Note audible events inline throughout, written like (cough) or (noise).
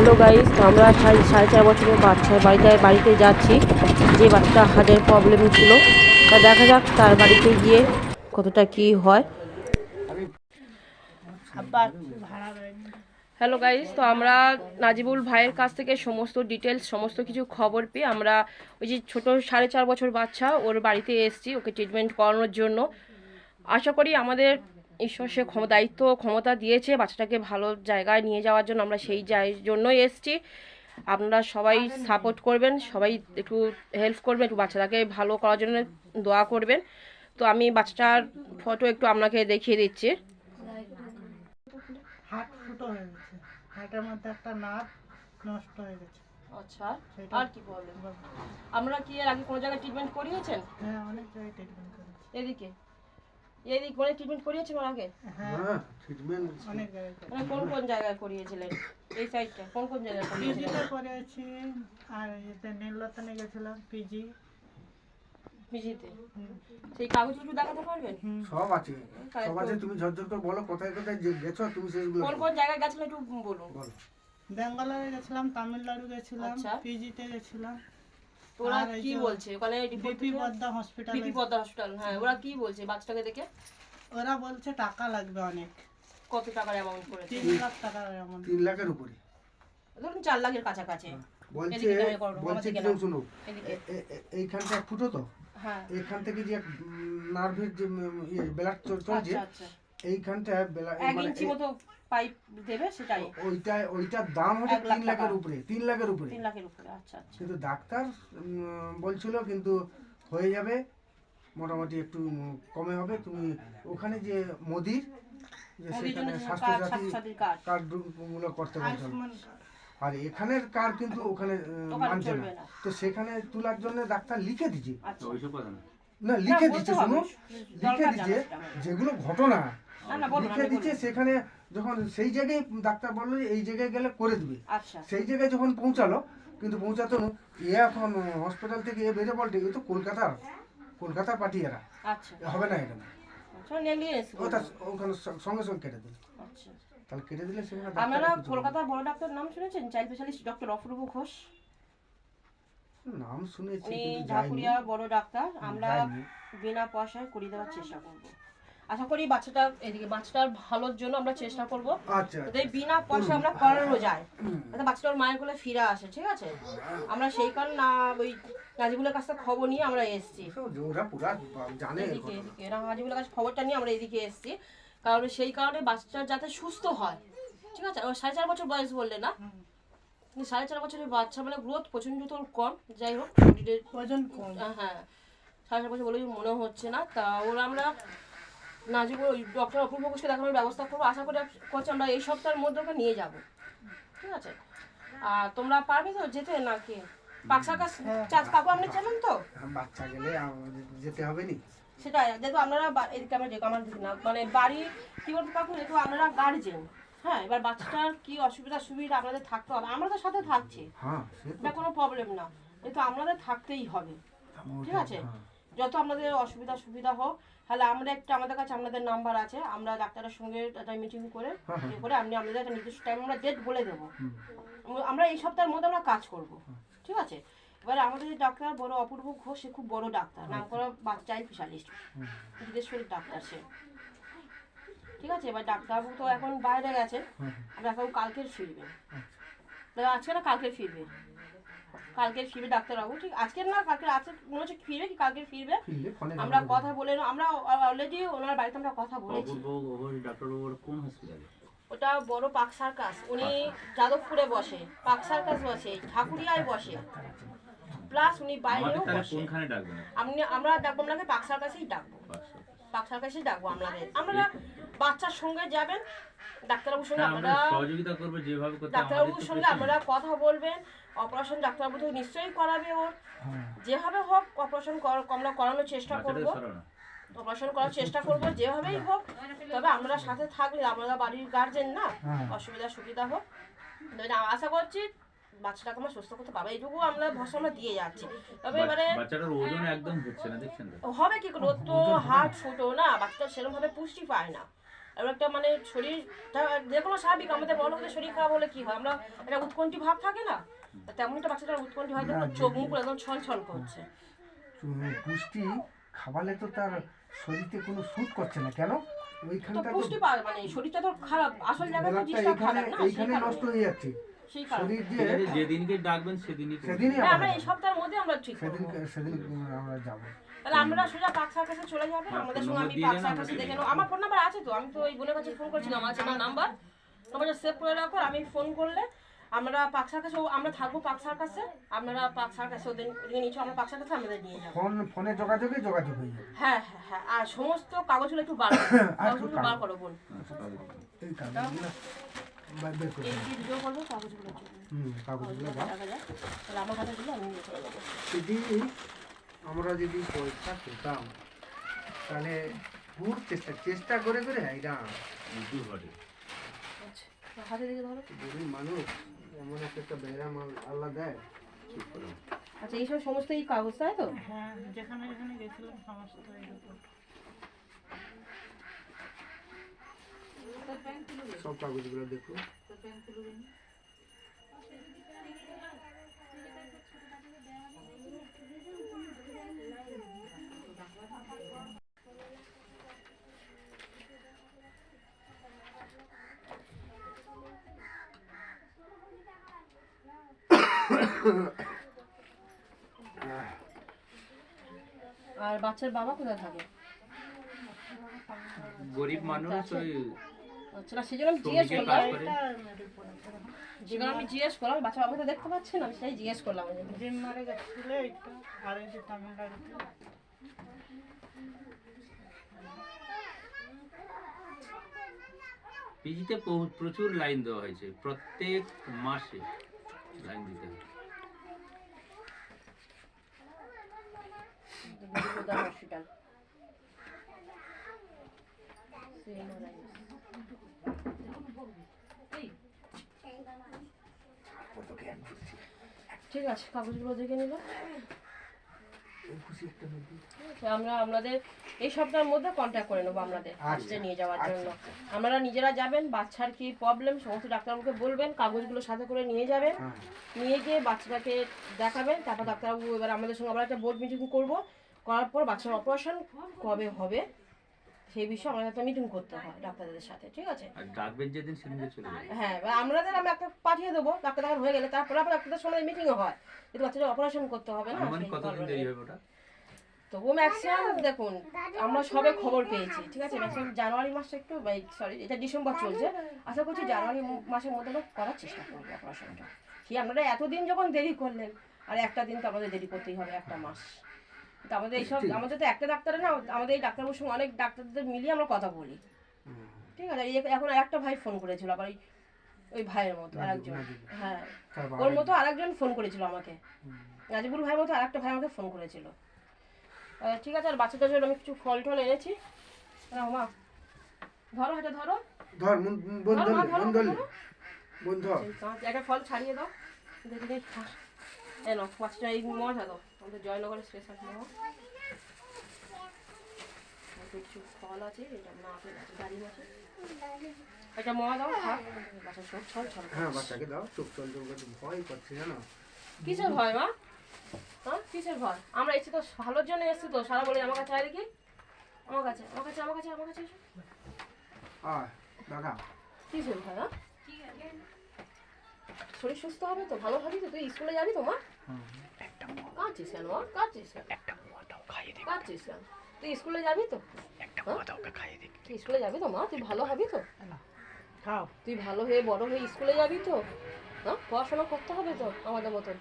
Hello guys আমরা সাড়ে সাড়ে চার বছরের বাচ্চার বাড়িতে বাড়িতে যাচ্ছি। যে বাচ্চাটা হার্টের প্রবলেম ছিল তা দেখা যাক তার বাড়িতে গিয়ে কতটা কি হয়। হ্যালো গাইস তো আমরা নাজিবুল ভাইয়ের কাছ থেকে সমস্ত ডিটেলস সমস্ত কিছু খবর পেয়ে আমরা ওই যে ছোটো সাড়ে চার বছর বাচ্চা ওর বাড়িতে এসেছি ওকে ট্রিটমেন্ট করানোর জন্য। আশা করি আমাদের ঈশ্বর সে ক্ষমতা দায়িত্ব ক্ষমতা দিয়েছে বাচ্চাটাকে ভালো জায়গায় নিয়ে যাওয়ার জন্য আমরা সেই জায় জন্যই এসেছি। আপনারা সবাই সাপোর্ট করবেন সবাই একটু হেল্প করবেন একটু বাচ্চাটাকে ভালো করার জন্য দোয়া করবেন। তো আমি বাচ্চাটার ফটো একটু আপনাকে দেখিয়ে দিচ্ছি। হার্ট ফুটো হয়ে গেছে। হার্টের মধ্যে একটা নার্ভ নষ্ট হয়ে গেছে। আচ্ছা আর কি প্রবলেম আপনারা কি এর আগে কোনো জায়গায় ট্রিটমেন্ট করিয়েছেন? হ্যাঁ অনেক জায়গায় ট্রিটমেন্ট করেছে। এদিকে? এদিকে কোনো ট্রিটমেন্ট করিয়েছেন আগে হ্যাঁ। হ্যাঁ ট্রিটমেন্ট অনেক জায়গায় মানে কোন কোন জায়গায় করিয়েছিলেন এই সাইডটা কোন কোন জায়গায় পিজিতে করেছি আর এতে গেছিলাম পিজি পিজিতে সেই কাগজগুলো দেখাতে পারবেন? সব আছে। সব আছে তুমি ঝরঝর করে বলো কোথায় কোথায় গেছো তুমি সেগুলো কোন কোন জায়গায় একটু বলুন। বলো। ব্যাঙ্গালোরে গেছিলাম তামিলনাড়ু গেছিলাম আচ্ছা। পিজিতে গেছিলাম তো ওরা কি বলছে? ওখানে বিপি পদ্মা হসপিটালে বিপি পদ্মা হসপিটাল হ্যাঁ ওরা কি বলছে বাচ্চাটাকে দেখে? ওরা বলছে টাকা লাগবে অনেক। কত টাকার অ্যামাউন্ট তিন লাখ টাকা এমন তিন লাখের উপরে। ধরুন চার লাখের কাছাকাছি। বলছে দাঁড়িয়ে করো, বলছে কি শুনো এইখানটা ফুটো তো? হ্যাঁ। এইখান থেকে যে নার্ভের যে ব্লাড চলছে আচ্ছা আচ্ছা। এইখানটা বেলা- এক মানে ইঞ্চি মতো পাইপ দেবে সেটাই। ওইটা ওইটার দাম হচ্ছে তিন লাখের উপরে তিন লাখের উপরে। তিন লাখের উপরে আচ্ছা আচ্ছা। কিন্তু ডাক্তার বলছিল কিন্তু হয়ে যাবে মোটামুটি একটু কমে হবে। তুমি ওখানে যে মোদির যে সেখানে যে স্বাস্থ্য কার্ড, সাথী স্বাস্থ্যসাথীর কার্ড। কার্ডগুলো করতে আয়ুষ্মান আর এখানের কার কিন্তু ওখানে মানছে না। তো সেখানে তোলার জন্য ডাক্তার লিখে দিচ্ছে না। লিখে দিচ্ছে হবে, শুনো লিখে দিচ্ছে যেগুলো ঘটনা। না না বলুন লিখে দিচ্ছে সেখানে যখন সেই জায়গায় ডাক্তার বলল এই জায়গায় গেলে করে দিবে। আচ্ছা। সেই জায়গায় যখন পৌঁছালো কিন্তু পৌঁছাতো এ এখন হসপিটাল থেকে এ বেড়ে বলতে এ তো কলকাতার কলকাতার পার্টি এরা আচ্ছা হবে না এখানে আচ্ছা ওখানে সঙ্গে সঙ্গে কেটে দিল। তাহলে কেটে দিলে সেখানে আপনারা কলকাতার বড় ডাক্তার নাম শুনেছেন? Child specialist doctor Apurba Ghosh? নাম শুনেছি ঢাকুরিয়া বড় ডাক্তার। আমরা বিনা পয়সায় করিয়ে দেওয়ার চেষ্টা করব। আশা করি বাচ্চাটা এদিকে বাচ্চাটার ভালোর জন্য আমরা চেষ্টা করব। আচ্ছা যাতে বিনা পয়সা আমরা করানো যায়। যাতে বাচ্চাটা ওর মায়ের কোলে ফিরে আসে ঠিক আছে? আমরা সেই কারণে না ওই নাজিবুলের কাছ থেকে খবর নিয়ে আমরা এসেছি। আচ্ছা, এদিকে এদিকে নাজিবুলের কাছে খবরটা নিয়ে আমরা এদিকে এসেছি। কারণ সেই কারণে বাচ্চাটা যাতে সুস্থ হয় ঠিক আছে? ও সাড়ে চার বছর বয়স বললে না? সাড়ে চার বছরের বাচ্চা মানে গ্রোথ প্রচণ্ড তোর কম যাই হোক। শরীরের ওজন কম। হ্যাঁ সাড়ে চার বছর বলে মনে হচ্ছে না। তা ওরা আমরা নাজিব ওই ডক্টর অপূর্ব ঘোষকে দেখানোর ব্যবস্থা করব আশা করি করছি আমরা এই সপ্তাহের মধ্যে ওকে নিয়ে যাব। ঠিক আছে? আর তোমরা পারবে তো যেতে নাকি? কাকু আপনি চেনেন তো? বাচ্চা গেলে আমাদের যেতে হবে নি সেটাই যেহেতু আপনারা এদিকে আমরা যেহেতু আমার না। মানে বাড়ি কি বলব কাকু যেহেতু আপনারা গার্জেন হ্যাঁ এবার বাচ্চাটার কি অসুবিধা সুবিধা আপনাদের থাকতে হবে। আমরা তো সাথে থাকছি। হ্যাঁ এটা কোনো প্রবলেম না। কিন্তু আপনাদের থাকতেই হবে। ঠিক আছে? হ্যাঁ। যত আপনাদের অসুবিধা সুবিধা হোক তাহলে আমরা একটা আমাদের কাছে আপনাদের নাম্বার আছে আমরা ডাক্তারের সঙ্গে একটা মিটিং করে হ্যাঁ, হ্যাঁ। ইয়ে করে আপনি আমাদের একটা নির্দিষ্ট টাইম আমরা ডেট বলে দেবো। আমরা এই সপ্তাহের মধ্যে আমরা কাজ করব। ঠিক আছে? এবার আমাদের যে ডাক্তার বড় অপূর্ব ঘোষ সে খুব বড় ডাক্তার। নাম করা বাচ্চা স্পেশালিস্ট বিদেশ্বরীর ডাক্তার সে। ঠিক আছে? এবার ডাক্তারবাবু তো এখন বাইরে গেছে। ডাক্তারবাবু কালকে ফিরবে। দাদা আজকে না কালকে ফিরবে। কালকে ফিরবে ডাক্তারবাবু ঠিক? আজকে না কালকে আজকে মনে হচ্ছে ফিরবে কি? কালকে ফিরবে। আমরা কথা বলে আমরা অলরেডি ওনার বাড়িতে আমরা কথা বলেছি। ওটা বড় পাক সার্কাস। উনি যাদবপুরে বসে পাক সার্কাস বসে ঠাকুরিয়ায় বসে। প্লাস উনি বাইরেও বসে। কোনখানে ডাকবেন? আপনি আমরা ডাকবো আপনাকে পাক সার্কাসেই ডাকবো। পাক সার্কাসেই ডাকবো আপনাদের আপনারা বাচ্চার সঙ্গে যাবেন ডাক্তারবাবুর সঙ্গে হ্যাঁ, আমরা আপনারা সহযোগিতা করব যেভাবে করতে ডাক্তারবাবুর সঙ্গে। আপনারা কথা বলবেন অপারেশন ডাক্তারবাবু তো নিশ্চয়ই করাবে ওর। যেভাবে হোক অপারেশন আমরা করানোর চেষ্টা করব। অপারেশন করার চেষ্টা করব যেভাবেই হোক। তবে আমরা সাথে থাকলে আমরা বাড়ির গার্জেন না। হ্যাঁ। অসুবিধা সুবিধা হোক আশা করছি বাচ্চাটাকে আমরা সুস্থ করতে পারব এইটুকু আমরা ভরসা আমরা দিয়ে যাচ্ছি। তবে এবারে বাচ্চাটার ওজন একদম হচ্ছে না দেখছেন তো? হবে কি করে? তো হার্ট ফুটো না। বাচ্চাটা সেরকম ভাবে পুষ্টি পায় না। আর একটা মানে শরীরটা যে কোনো স্বাভাবিক আমাদের বড় লোকদের শরীর খারাপ হলে কি হয়? আমরা একটা উৎকণ্ঠী ভাব থাকে না? তেমনই একটা বাচ্চাটার উৎকণ্ঠী হয় চোখ মুখ একদম ছল ছল করছে পুষ্টি খাবালে তো তার শরীরে কোনো সুট করছে না। কেন? ওইখানটা তো পুষ্টি পায় মানে শরীরটা তো খারাপ আসল জায়গায় তো জিনিসটা খারাপ না এইখানে নষ্ট হয়ে যাচ্ছে। সেই কারণে। ঠিক যেদিনকে ডাকবেন সেদিনই সেদিনই হ্যাঁ আমরা আমরা এই সপ্তাহের মধ্যে আমরা ঠিক সেদিন সেদিন আমরা যাব। তাহলে আমরা সোজা পাক সার্কাসে চলে যাবে আমাদের সঙ্গে আমি পাক সার্কাসে দেখে দিয়ে আমার ফোন নাম্বার আছে তো? আমি তো ওই বোনের কাছে ফোন করেছিলাম আছে আমার নাম্বার সেভ করে রাখো আর আমি ফোন করলে আমরা পাক সার্কাসে আমরা থাকব পাক সার্কাসে। আপনারা পাক সার্কাসে ওদের নিচ্ছ আমরা পাক সার্কাসে আমাদের নিয়ে যাব। ফোন ফোনে যোগাযোগে যোগাযোগ হয়ে যাবে। হ্যাঁ হ্যাঁ হ্যাঁ আর সমস্ত কাগজগুলো একটু বার করো। (coughs) কাগজগুলো একটু বার করো বোন এই কাগজগুলো বা- বের করে এই দাও। যে ভিডিও করব কাগজগুলো হুম কাগজগুলো দাও। দেখা যায় তাহলে আমার হাতে আমি নিয়ে চলে যদি আমরা যদি পয়সা পেতাম তাহলে খুব চেষ্টা চেষ্টা করে করে দূর। আচ্ছা হাতে দিকে ধরো। গরিব মানুষ এমন একটা মাল আল্লাহ দেয় ঠিক করে। আচ্ছা এইসব সমস্ত এই কাগজ তাই তো? হ্যাঁ যেখানে যেখানে গেছিলাম সমস্ত সব কাগজগুলো দেখো। আর বাচ্চার বাবা কোথায় থাকে? গরিব মানুষ ওই আচ্ছা না সেজন্য আমি জিজ্ঞেস করলাম। যেগুলো আমি জিজ্ঞেস করলাম বাচ্চা বাবা তো দেখতে পাচ্ছে না আমি সেটাই জিজ্ঞেস করলাম মারে গেছিল এইটা আর এই পিজিতে প্রচুর লাইন দেওয়া হয়েছে প্রত্যেক মাসে লাইন দিতে হয়। হসপিটাল। ঠিক আছে কাগজগুলো দেখে নদী আমরা আপনাদের এই সপ্তাহের মধ্যে কন্ট্যাক্ট করে নেব আপনাদের আসতে নিয়ে যাওয়ার জন্য। আপনারা নিজেরা যাবেন বাচ্চার কি প্রবলেম সমস্ত ডাক্তারবাবুকে বলবেন কাগজগুলো সাথে করে নিয়ে যাবেন। হ্যাঁ। নিয়ে গিয়ে বাচ্চাটাকে দেখাবেন তারপর ডাক্তারবাবু এবার আমাদের সঙ্গে আমরা একটা বোর্ড মিটিং করব। করার পর বাচ্চার অপারেশন কবে হবে? সেই বিষয়ে আমাদের একটা মিটিং করতে হয় ডাক্তারদের সাথে ঠিক আছে? আর ডাকবেন যেদিন সেদিনকে চলে যাবে। হ্যাঁ এবার আমাদের আমি একটা পাঠিয়ে দেবো ডাক্তার দেখার হয়ে গেলে তারপরে আবার ডাক্তারদের সঙ্গে মিটিংও হয়। কিন্তু বাচ্চাটা অপারেশন করতে হবে না? কতদিন দেরি হবে ওটা? তবুও ম্যাক্সিমাম দেখুন আমরা সবে খবর পেয়েছি ঠিক আছে? ম্যাক্সিমাম জানুয়ারি মাসে একটু সরি এটা ডিসেম্বর চলছে। আশা করছি জানুয়ারি মাসের মধ্যে আমরা করার চেষ্টা করব অপারেশনটা কি আপনারা এতদিন যখন দেরি করলেন আর একটা দিন তো আমাদের দেরি করতেই হবে একটা মাস। আমাদের এইসব আমাদের তো একটা ডাক্তারে না আমাদের এই ডাক্তারবাবুর সঙ্গে অনেক ডাক্তারদের মিলিয়ে আমরা কথা বলি। ঠিক আছে? এখন একটা ভাই ফোন করেছিল আবার ওই ওই ভাইয়ের মতো আরেকজন। হ্যাঁ। ওর মতো আরেকজন ফোন করেছিল আমাকে। নাজিবুল ভাইয়ের মতো আরেকটা ভাই আমাকে ফোন করেছিল। ঠিক আছে আর বাচ্চাটার জন্য আমি কিছু ফল টল এনেছি। মা ধরো এটা ধরো। ধর বোন ধরো, মা, ধরলে ধরো, বোন ধরলে। ধরো। বোন ধর। এই কাঁচ- একটা ফল ছাড়িয়ে দাও। দেখি দেখি খা এ নাও বাচ্চাটা এই মজা দাও আমাদের জয়নগরের স্পেশাল নেওয়া কিছু ফল আছে এটা না আপেল আছে ডালিম আছে এটা মজা দাও খা। বাচ্চা সব ছল ছল হ্যাঁ বাচ্চাকে দাও। চোখ চল চোখ ভয় করছে জানো? কিসের ভয় মা? হ্যাঁ কিসের ভয়? আমরা এসেছি তো ভালোর জন্য এসেছি তো সারা বলে আমার কাছে আয় দেখি। আমার কাছে আমার কাছে আমার কাছে আমার কাছে এসো। আয় দাদা কিসের ভয় হ্যাঁ শরীর সুস্থ হবে তো ভালো হবি তো? তুই স্কুলে যাবি তো মা কাঁদছিস কেন মা? কাঁদছিস কেন? কাঁদছিস কেন? তুই স্কুলে যাবি তো? হ্যাঁ? তুই স্কুলে যাবি তো মা? তুই ভালো হবি তো? খাও। তুই ভালো হয়ে বড় হয়ে স্কুলে যাবি তো? হ্যাঁ? পড়াশোনা করতে হবে তো আমাদের মতন?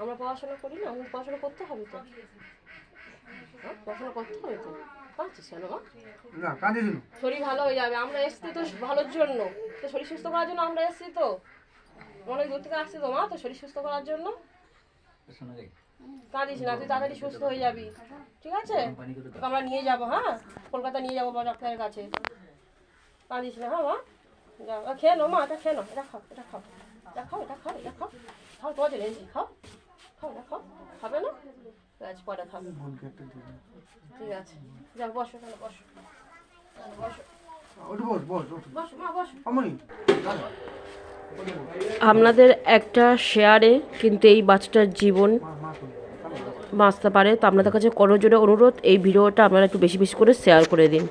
আমরা পড়াশোনা করি না আমাদের পড়াশোনা করতে হবে তো? হ্যাঁ? পড়াশোনা করতে হবে তো? পারছিস কেন মা? না। শরীর ভালো হয়ে যাবে আমরা এসছি তো ভালোর জন্য। তো শরীর সুস্থ করার জন্য আমরা এসছি তো? অনেক দূর থেকে আসছি তো মা তো শরীর সুস্থ করার জন্য। কাঁদিস না তুই তাড়াতাড়ি সুস্থ হয়ে যাবি। ঠিক আছে? তোকে আমরা নিয়ে যাব হ্যাঁ? কলকাতা নিয়ে যাব ডাক্তারের কাছে। কাঁদিস না হ্যাঁ মা? যাও খেয়ে নো মা এটা খেয়ে নো এটা খাও এটা খাও। এটা খাও এটা খাও এটা খাও। খাও তোমার জন্য খাও। খাও এটা খাও। খাবে না? আছে পরে খাবে। ঠিক আছে। যাও বসো তাহলে বসো। বসো। বস বস ওঠো অমনি বস। আপনাদের একটা শেয়ারে কিন্তু এই বাচ্চাটার জীবন বাঁচতে পারে। তো আপনাদের কাছে করজোরে অনুরোধ, এই ভিডিওটা আপনারা একটু বেশি বেশি করে শেয়ার করে দিন।